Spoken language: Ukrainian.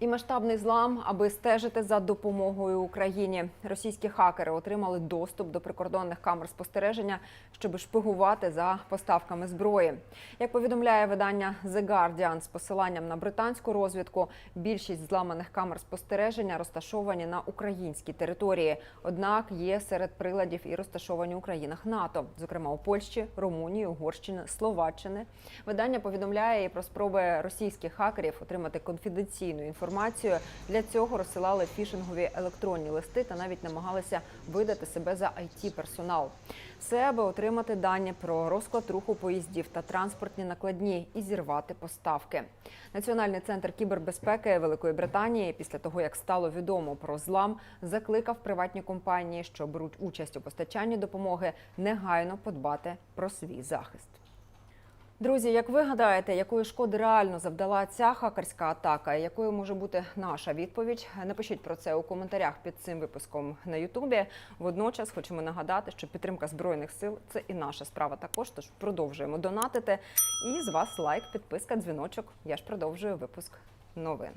І масштабний злам, аби стежити за допомогою Україні. Російські хакери отримали доступ до прикордонних камер спостереження, щоб шпигувати за поставками зброї. Як повідомляє видання The Guardian з посиланням на британську розвідку, більшість зламаних камер спостереження розташовані на українській території. Однак є серед приладів і розташовані у країнах НАТО, зокрема у Польщі, Румунії, Угорщини, Словаччини. Видання повідомляє і про спроби російських хакерів отримати конфіденційну інформацію. Для цього розсилали фішингові електронні листи та навіть намагалися видати себе за it персонал. Все аби отримати дані про розклад руху поїздів та транспортні накладні і зірвати поставки. Національний центр кібербезпеки Великої Британії, після того як стало відомо про злам, закликав приватні компанії, що беруть участь у постачанні допомоги, негайно подбати про свій захист. Друзі, як ви гадаєте, якої шкоди реально завдала ця хакерська атака? Якою може бути наша відповідь? Напишіть про це у коментарях під цим випуском на Ютубі. Водночас хочемо нагадати, що підтримка збройних сил це і наша справа також. Тож продовжуємо донатити. І з вас лайк, підписка, дзвіночок. Я ж продовжую випуск новин.